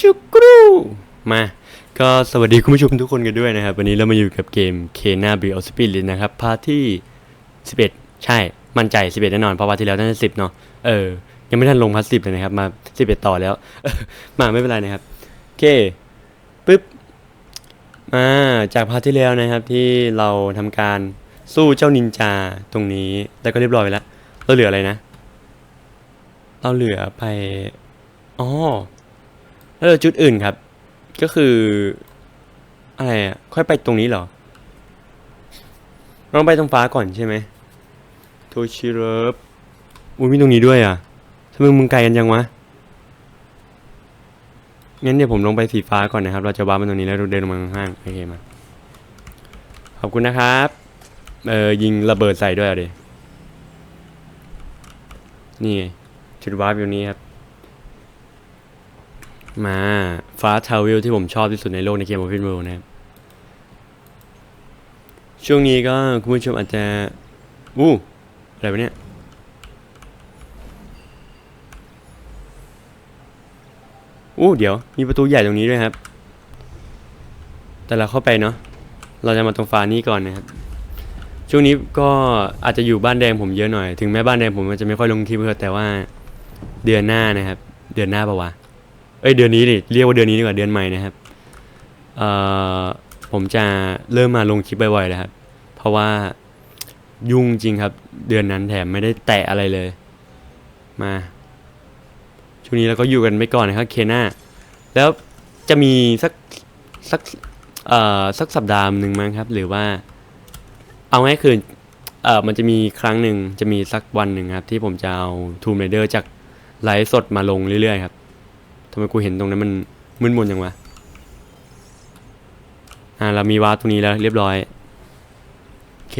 จุกรูมาก็สวัสดีคุณผู้ชมทุกคนกันด้วยนะครับ วันนี้เรามาอยู่กับเกม k n a b r i o Spirit นะครับ พาร์ทที่ 11 ใช่ มั่นใจ 11 แน่นอน เพราะว่าที่แล้วน่าจะ10 เนาะเออ ยังไม่ทันลงพาร์ท10 เลยนะครับ มา 11 ต่อแล้ว มาไม่เป็นไรนะครับ โอเคปึ๊บมาจากพาร์ทที่แล้วนะครับที่เราทำการสู้เจ้านินจาตรงนี้ แล้วก็เรียบร้อยไปแล้วเราเหลืออะไรนะ เราเหลือไปอ๋อ แล้วเหลือจุดอื่นครับ ก็คือ อะไรอะ ค่อยไปตรงนี้เหรอต้องไปตรงฟ้าก่อนใช่ไหมโทชิเรฟอุ้ยมีตรงนี้ด้วยอะทำไมมึงไกลกันยังวะงั้นเดี๋ยวผมลงไปสีฟ้าก่อนนะครับ เราจะวาร์ปมาตรงนี้แล้วเดินลงมาข้างๆโอเคมาขอบคุณนะครับ เออยิงระเบิดใส่ด้วยอะดินี่จุดวาร์ปอยู่นี้ครับ มาฟ้าทาวเวลที่ผมชอบที่สุดในโลกในเกม Open World นะครับ ช่วงนี้ก็คุณผู้ชมอาจจะอู้อะไรวะเนี่ย อู้เดี๋ยว มีประตูใหญ่ตรงนี้ด้วยครับ แต่เราเข้าไปเนาะเราจะมาตรงฟ้านี้ก่อนนะครับ ช่วงนี้ก็อาจจะอยู่บ้านแดงผมเยอะหน่อย ถึงแม้บ้านแดงผมมันจะไม่ค่อยลงคลิปเแต่ว่าเดือนหน้านะครับ เดือนหน้าปะวะ เอ้ยเดือนนี้ดิเรียกว่าเดือนนี้ดีกว่าเดือนใหม่นะครับเอ่อผมจะเริ่มมาลงคลิปบ่อยๆแล้วครับ เพราะว่ายุ่งจริงครับ เดือนนั้นแถมไม่ได้แตะอะไรเลย มาช่วงนี้เราก็อยู่กันไปก่อนนะครับเคน่าแล้วจะมีสักสักเอ่อสักสัปดาห์หนึ่งมั้งครับ หรือว่า เอาง่ายคือเอ่อมันจะมีครั้งหนึ่งจะมีสักวันหนึ่งครับ ที่ผมจะเอาทูมเรเดอร์จากไลฟ์สดมาลงเรื่อยๆครับำไมกูเห็นตรงนั้นมันมึนมนยังวะ อ่าเรามีวาร์ตรงนี้แล้วเรียบร้อย โอเค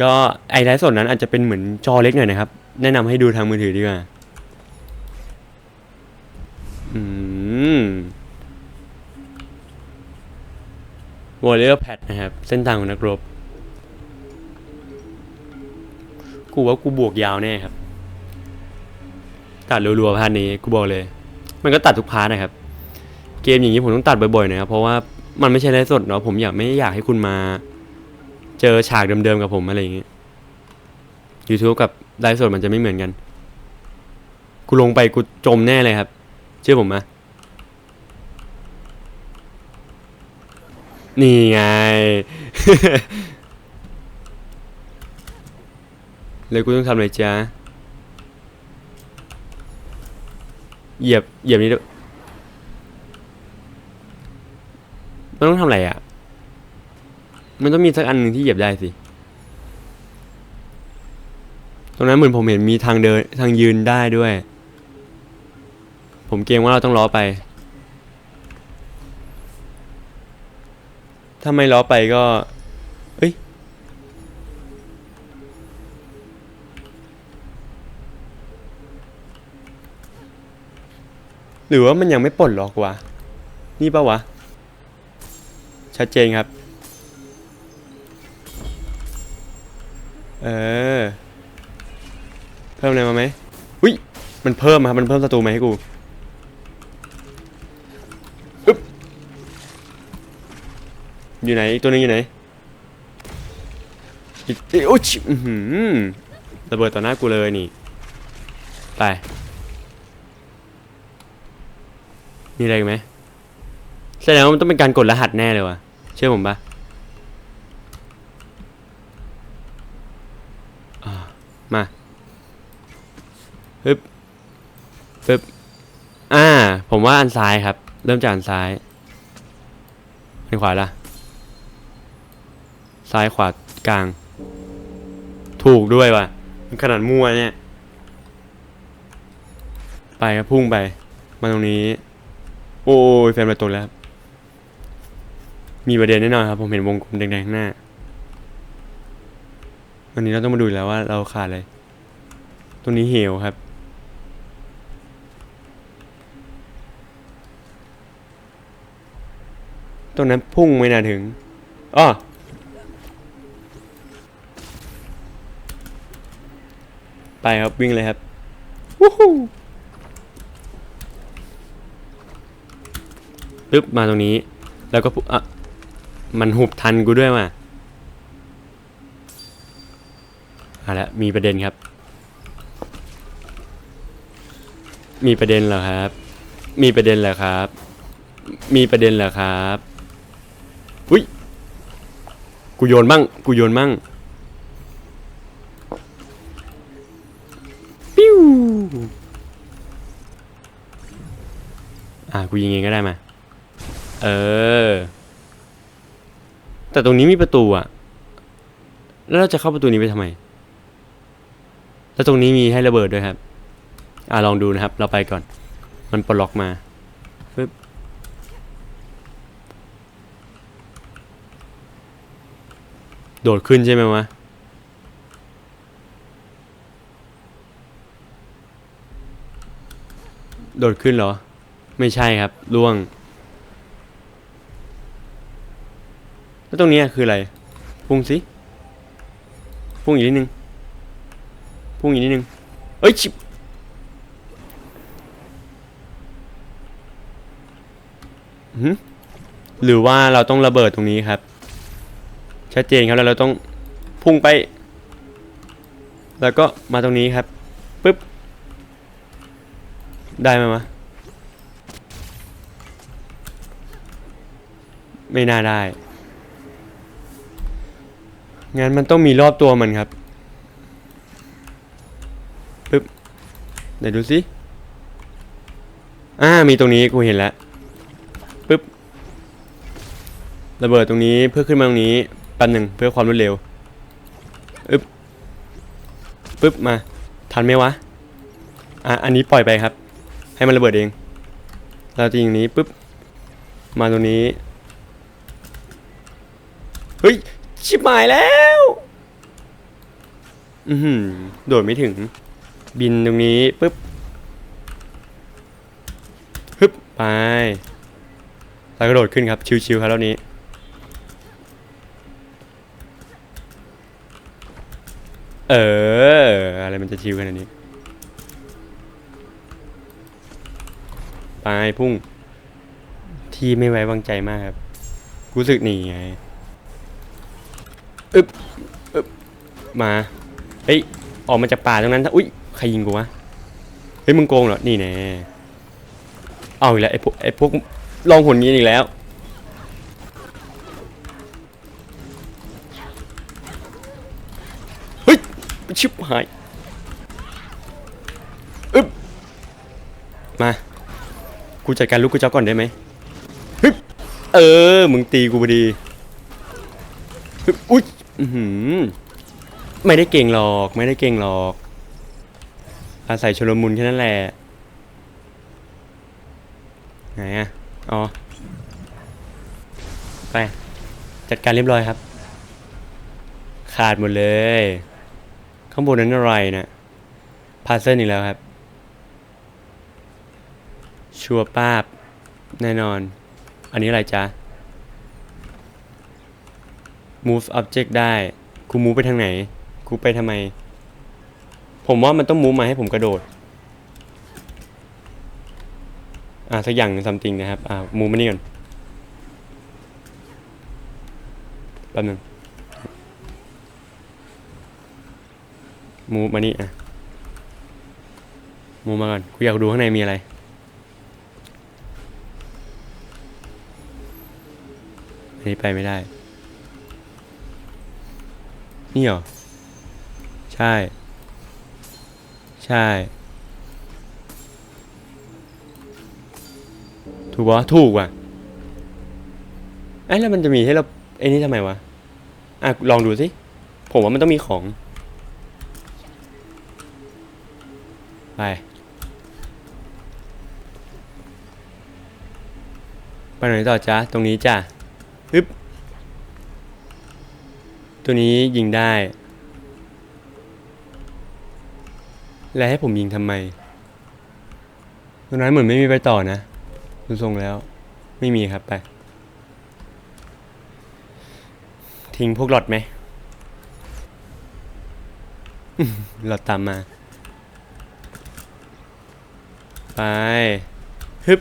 ก็ไอไลฟ์สดนั้นอาจจะเป็นเหมือนจอเล็กหน่อยนะครับ แนะนำให้ดูทางมือถือดีกว่า อืมวอลเลอร์แพดนะครับ เส้นทางของนักรบ กูว่ากูบวกยาวแน่ครับตัดรัวๆพาร์ทนี้กูบอกเลย มันก็ตัดทุกพาร์ทนะครับ เกมอย่างนี้ผมต้องตัดบ่อยๆนะครับเพราะว่ามันไม่ใช่ไลฟ์สดเนาะผมอยากไม่อยากให้คุณมา เจอฉากเดิมๆกับผมอะไรอย่างเงี้ย YouTube กับไลฟ์สดมันจะไม่เหมือนกันกูลงไปกูจมแน่เลยครับ เชื่อผมไหมนี่ไง เลยกูต้องทำอะไรจ๊ะ เหยียบเหยียบนี้ด้วยมันต้องทำอะไรอะ มันต้องมีสักอันหนึ่งที่เหยียบได้สิ ตรงนั้นเหมือนผมเห็นมีทางเดินทางยืนได้ด้วย ผมเกรงว่าเราต้องล้อไป ถ้าไม่ล้อไปก็ หรือว่ามันยังไม่ปลดล็อกวะ นี่ปะวะ ชัดเจนครับ เออ เพิ่มอะไรมาไหมอุ้ย มันเพิ่มครับ มันเพิ่มศัตรูมาให้กูอึ๊บอยู่ไหน อีกตัวนึงอยู่ไหนอีกโอ้ยชิอื้อหือระเบิดต่อหน้ากูเลยนี่ ไป มีอะไรไหมแสดงว่ามันต้องเป็นการกดรหัสแน่เลยว่ะเชื่อผมปะมาปึ๊บปึ๊บอ่า ผมว่าอันซ้ายครับ เริ่มจากอันซ้ายอันขวาล่ะ ซ้ายขวากลาง ถูกด้วยว่ะ มันขนาดมั่วเนี่ย ไปครับพุ่งไป มาตรงนี้ โอ้ยแฟนประตูแล้ว มีประเด็นแน่นอนครับ ผมเห็นวงกลมแดงๆข้างหน้า วันนี้เราต้องมาดูแล้วว่าเราขาดอะไร ตรงนี้เหวครับ ตรงนั้นพุ่งไม่น่าถึงอ้อไปครับ วิ่งเลยครับ วู้ฮู้ ปึ๊บมาตรงนี้ แล้วก็อะมันหุบทันกูด้วยว่ะเอาละมีประเด็นครับ มีประเด็นเหรอครับ มีประเด็นเหรอครับ มีประเด็นเหรอครับอุ้ยกูโยนบ้างกูโยนบ้างปิ้วอะกูยิงเองก็ได้มา เออ แต่ตรงนี้มีประตูอะแล้วเราจะเข้าประตูนี้ไปทำไม แล้วตรงนี้มีให้ระเบิดด้วยครับ อะลองดูนะครับ เราไปก่อน มันปลดล็อกมาปึ๊บโดดขึ้นใช่ไหมวะ โดดขึ้นเหรอ ไม่ใช่ครับล่วง แล้วตรงนี้คืออะไร พุ่งสิ พุ่งอีกนิดนึง พุ่งอีกนิดนึง เอ้ยชิบหืมหรือว่าเราต้องระเบิดตรงนี้ครับ ชัดเจนครับแล้วเราต้องพุ่งไป แล้วก็มาตรงนี้ครับปึ๊บ ได้ไหมวะไม่น่าได้ งั้นมันต้องมีรอบตัวมันครับปึ๊บไหนดูสิอ่ามีตรงนี้กูเห็นแล้วปึ๊บระเบิดตรงนี้เพื่อขึ้นมาตรงนี้แป๊บหนึ่งเพื่อความรวดเร็วอึ๊บปึ๊บมาทันไหมวะอะอันนี้ปล่อยไปครับ ให้มันระเบิดเอง เราจะย่างนี้ปึ๊บมาตรงนี้เฮ้ย ชิบหายแล้ว อือหือโดดไม่ถึง บินตรงนี้ปึ๊บฮึบไปแล้วก็โดดขึ้นครับ ชิวๆครับแล้วนี้ เออ อะไรมันจะชิวขนาดนี้ ไปพุ่ง ที่ไม่ไว้วางใจมากครับ รู้สึกหนีไง อึบอึบมาเฮ้ยออกมาจากป่าตรงนั้นถ้าอุ้ยใครยิงกูวะเฮ้ยมึงโกงเหรอนี่แน่เอาอีกแล้วไอ้พวกไอ้พวกลองหนยีนอีกแล้วเฮ้ยชิบหายอึบมากูจัดการลูกกูเจ้าก่อนได้ไหมฮึบเออมึงตีกูพอดีฮึบอุ้ย อือหือ ไม่ได้เก่งหรอก ไม่ได้เก่งหรอก อาศัยชลมุนแค่นั้นแหละ ไหนอะอ๋อ ไป จัดการเรียบร้อยครับ ขาดหมดเลย ข้างบนนั้นอะไรนะพาเซนอีกแล้วครับ ชัวร์ป้าบ แน่นอน อันนี้อะไรจ๊ะ move object ได้กู move ไปทางไหนกูไปทำไม ผมว่ามันต้อง move มาให้ผมกระโดด อ่าสักอย่างหนึ่ง something นะครับ อ่า move มานี่ก่อนแป๊บนึง move มานี่อะ move มาก่อนกูอยากดูข้างในมีอะไรอันนี้ไปไม่ได้ นี่เหรอ ใช่ ใช่ ถูกปะถูกว่ะไอ้แล้วมันจะมีให้เราไอ้นี่ทำไมวะ อะ ลองดูสิ ผมว่ามันต้องมีของ ไป ไปไหนต่อจ๊ะตรงนี้จ้ะฮึบ ตัวนี้ยิงได้ แล้วให้ผมยิงทำไมตรงนั้นเหมือนไม่มีไปต่อนะดูทรงแล้ว ไม่มีครับไป ทิ้งพวกหลอดไหมหลอดตามมา ไป ฮึบ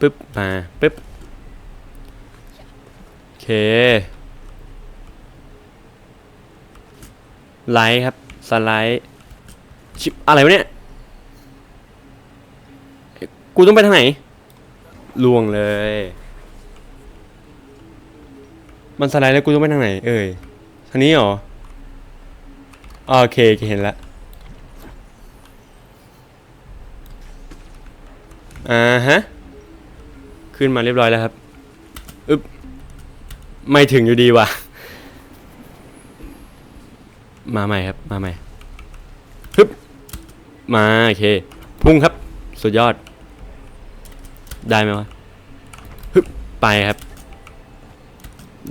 ปึ๊บมาปึ๊บโอเคไลท์ครับสไลด์ชิอะไรวะเนี่ยกูต้องไปทางไหนล่วงเลย มันสไลด์แล้วกูต้องไปทางไหน เอ่ยทางนี้เหรอโอเคโอเคเห็นละอ่าฮะ ขึ้นมาเรียบร้อยแล้วครับอึ๊บไม่ถึงอยู่ดีว่ะ มาใหม่ครับ มาใหม่ฮึบมาโอเค พุ่งครับ สุดยอด ได้ไหมวะฮึบไปครับ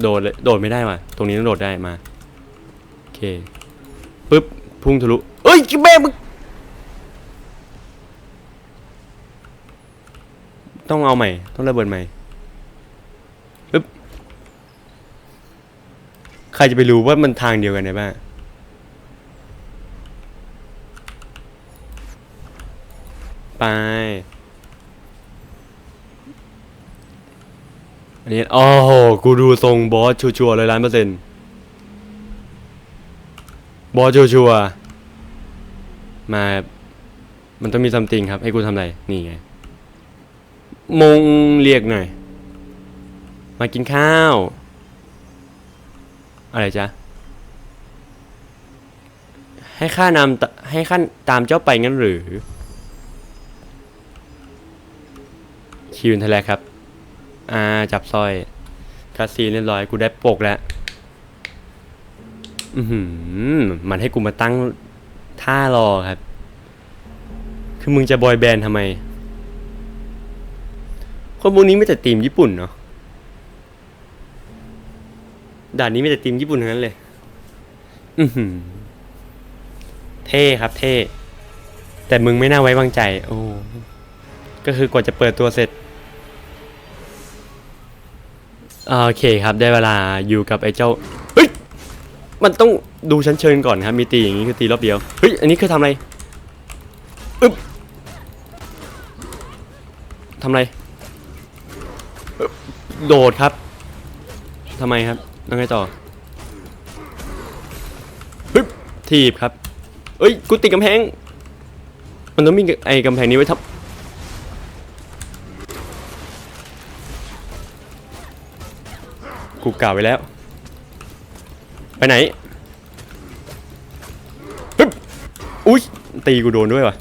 โดดเลยโดดไม่ได้ว่ะ ตรงนี้ต้องโดดได้มา โอเคปึ๊บ พุ่งทะลุ เอ้ยแม่มึง ต้องเอาใหม่ ต้องระเบิดใหม่ปึ๊บใครจะไปรู้ว่ามันทางเดียวกันได้บ้างไป อันนี้ โอ้โห กูดูทรงบอสชัวร์ๆเลยล้านเปอร์เซ็นต์บอสชัวร์ๆมา มันต้องมีซัมติงครับ ให้กูทำอะไร นี่ไง มงเรียกหน่อย มากินข้าว อะไรจ๊ะ ให้ข้านำให้ข้าตามเจ้าไปงั้นหรือ คิวนทแลครับ อ่า จับสร้อยคาซีเรียบร้อย กูได้ปกแล้ว อือหือมันให้กูมาตั้งท่ารอครับ คือมึงจะบอยแบนด์ทำไม คนพวกนี้ไม่แต่ทีมญี่ปุ่นเนาะด่านนี้ไม่แต่ทีมญี่ปุ่นทั้งนั้นเลย อือหือ เท่ครับเท่ แต่มึงไม่น่าไว้วางใจ โอ้ ก็คือกว่าจะเปิดตัวเสร็จ โอเคครับ ได้เวลาอยู่กับไอ้เจ้า เฮ้ย มันต้องดูชั้นเชิญก่อนครับ มีตีอย่างนี้คือตีรอบเดียว เฮ้ย อันนี้คือทำอะไร อึ๊บทำอะไร โดดครับทำไมครับต้องไงต่อฮึบทีบครับเอ้ยกูติดกำแพง มันต้องมีไอ้กำแพงนี้ไว้ทับกูกล่าวไว้แล้ว ไปไหนฮึบอุ้ยตีกูโดนด้วยวะ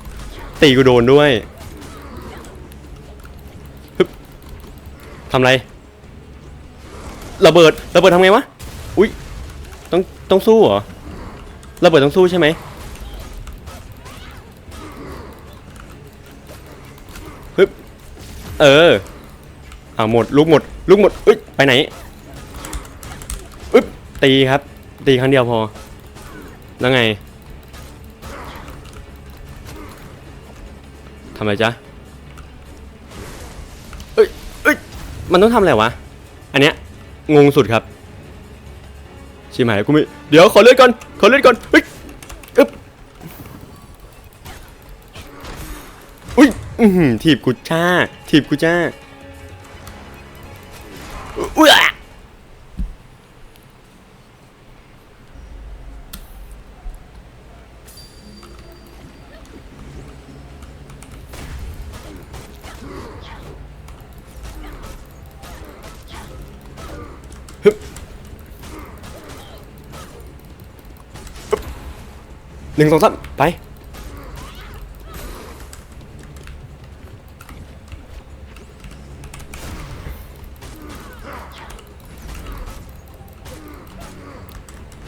ตีกูโดนด้วยฮึบทำไร ระเบิดระเบิดทำไงวะอุ้ยต้องต้องสู้เหรอระเบิดต้องสู้ใช่ไหมฮึบเอออ่าหมดลูกหมดลูกหมดเอ้ยไปไหนอึ๊บตีครับ ตีครั้งเดียวพอแล้วไงทำอะไรจ๊ะเอ้ยเอ้ยมันต้องทำอะไรวะ อันเนี้ย งงสุดครับ ชิมหายกูไม่เดี๋ยวขอเลือดก่อน ขอเลือดก่อนเฮ้ยอึ๊บอุ้ยอือหือถีบกูจ้า ถีบกูจ้า หนึ่งสองสามไป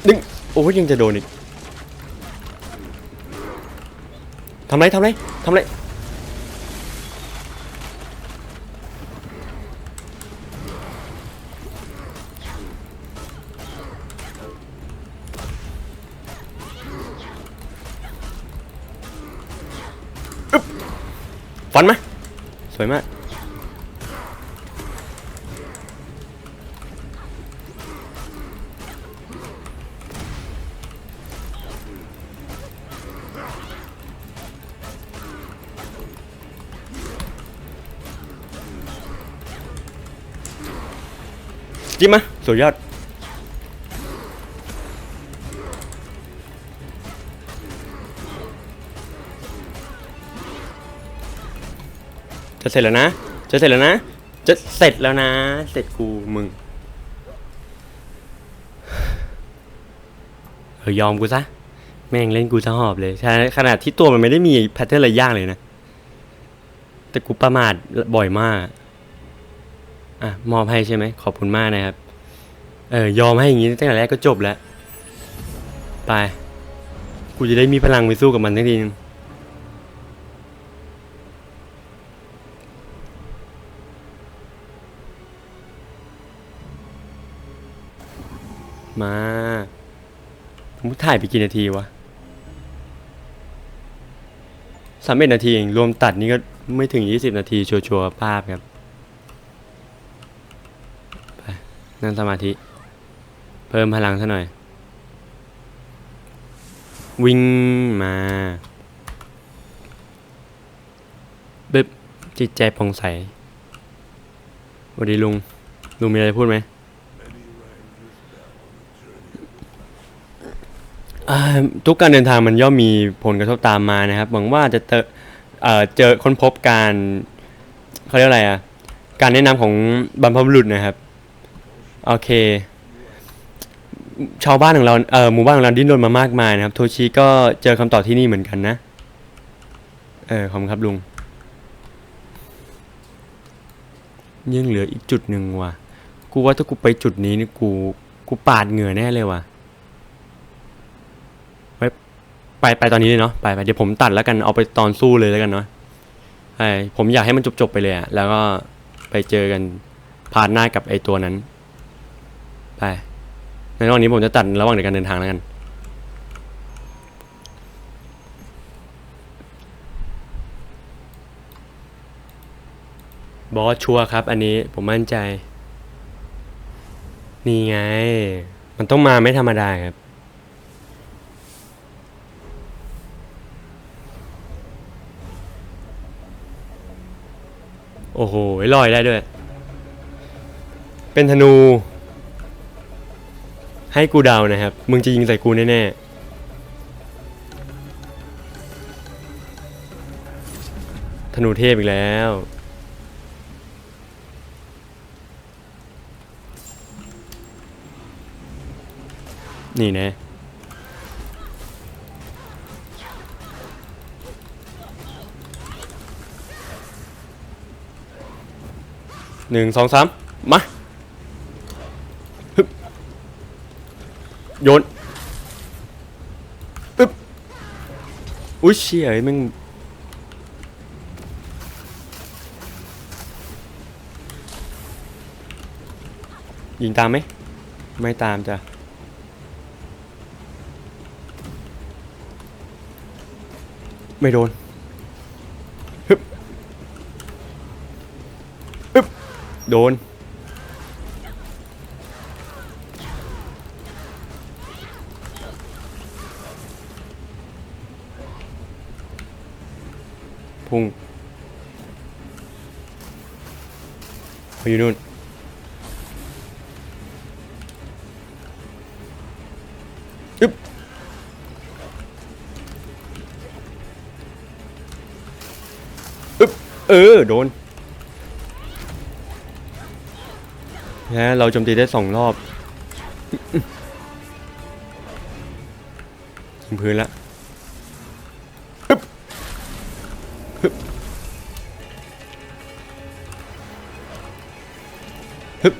ดึง โอ้ยยังจะโดนอีกทำไรทำไรทำไรันไหมสวยมากจิ้มไหมสวยยอด จะเสร็จแล้วนะ จะเสร็จแล้วนะ จะเสร็จแล้วนะ เสร็จกูมึง เออยอมกูซะ แม่งเล่นกูซะหอบเลยใช่ขนาดที่ตัวมันไม่ได้มีแพทเทิร์นอะไรยากเลยนะ แต่กูประมาทบ่อยมาก อะ มอบให้ใช่ไหม ขอบคุณมากนะครับ เออยอมให้อย่างนี้ตั้งแต่แรกก็จบแล้ว ไป กูจะได้มีพลังไปสู้กับมันทันทีนึง มาผมถ่ายไปกี่นาทีวะสามเอ็ดนาทีเองรวมตัดนี่ก็ไม่ถึงยี่สิบนาทีชัวร์ๆภาพครับไปนั่งสมาธิ เพิ่มพลังซะหน่อย วิ่งมาบึ๊บจิตใจผ่องใสสวัสดีลุง ลุงมีอะไรพูดไหม อ่า ทุกการเดินทางมันย่อมมีผลกระทบตามมานะครับหวังว่าจะเจอเจอค้นพบการเขาเรียกอะไรอะการแนะนำของบรรพบุรุษนะครับโอเค ชาวบ้านของเราเออหมู่บ้านของเราดิ้นรนมามากมายนะครับ โทชิก็เจอคำตอบที่นี่เหมือนกันนะเออขอบคุณครับลุงยังเหลืออีกจุดหนึ่งว่ะ กูว่าถ้ากูไปจุดนี้นี่กู กูปาดเหงื่อแน่เลยว่ะ ไปไปตอนนี้เลยเนาะไปไปเดี๋ยวผมตัดแล้วกันเอาไปตอนสู้เลยแล้วกันเนาะใช่ผมอยากให้มันจบๆไปเลยอะแล้วก็ไปเจอกันพาร์ทหน้ากับไอตัวนั้น ไป ในระหว่างนี้ผมจะตัดระหว่างในการเดินทางแล้วกันบอสชัวครับ อันนี้ผมมั่นใจ นี่ไง มันต้องมาไม่ธรรมดาครับ โอ้โหลอยได้ด้วย เป็นธนู ให้กูเดานะครับ มึงจะยิงใส่กูแน่ๆธนูเทพอีกแล้วนี่นะ หนึ่งสองสามมาโยนอึ๊บอุ้ยเชี่ยไอ้มึงยิงตามไหมไม่ตามจ้ะไม่โดน โดน พุ่งไปอยู่นู่นอึ๊บอึ๊บเออ โดน นะเราโจมตีได้สองรอบถึงพื้นแล้วฮึบฮึบฮึบ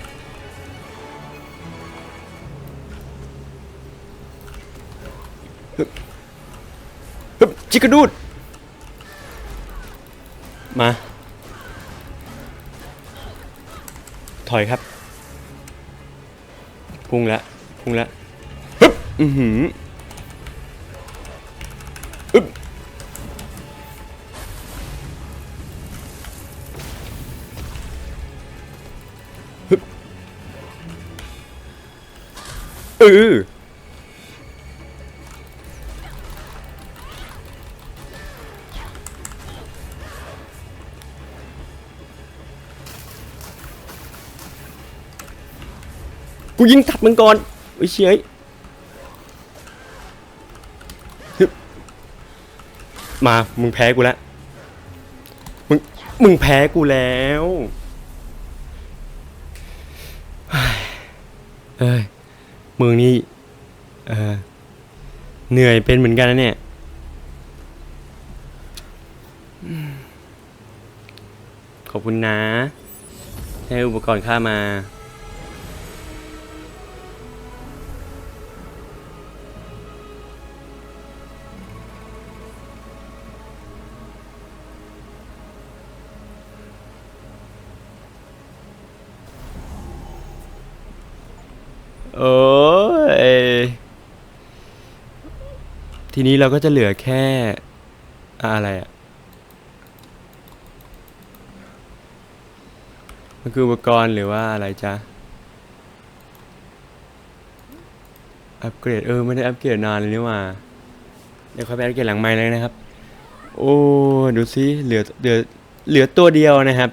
ฮึบฮึบจิกกระดูด มา ถอยครับ พุ่งละพุ่งแล้วฮึบอือหืออึบฮึบเออ กูยิงตัดมึงก่อนไอ้ยเชยมา มึงแพ้กูแล้ว มึง มึงแพ้กูแล้วเฮ้ยเอ้ยมึงนี่เออเหนื่อยเป็นเหมือนกันนะเนี่ย ขอบคุณนะให้อุปกรณ์ข้ามา โอ้ยทีนี้เราก็จะเหลือแค่อะไรอะมันคืออุปกรณ์หรือว่าอะไรจ๊ะ อัปเกรด เออ ไม่ได้อัปเกรดนานเลยนี่ว่า เดี๋ยวค่อยไปอัปเกรดหลังไม้เลยนะครับ โอ้ ดูสิเหลือ เหลือ เหลือตัวเดียวนะครับ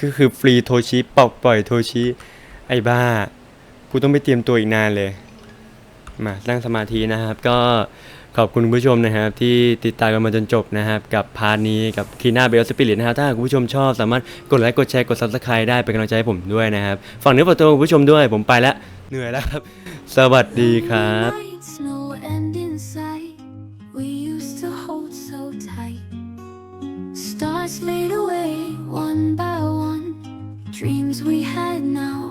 ก็คือฟรีโทชิปลอยปล่อยโทชิ ไอ้บ้า กูต้องไปเตรียมตัวอีกนานเลย มานั่งสมาธินะครับ ก็ขอบคุณผู้ชมนะครับ ที่ติดตามกันมาจนจบนะครับ กับพาร์ทนี้กับคีน่าเบลสปิริตนะครับถ้าคุณผู้ชมชอบสามารถกดไลค์กดแชร์กดซับสไครต์ได้เป็นกำลังใจให้ผมด้วยนะครับฝากเนื้อฝากตัวคุณผู้ชมด้วยผมไปแล้วเหนื่อยแล้วครับ สวัสดีครับ Stars fade away one by one. Dreams we had now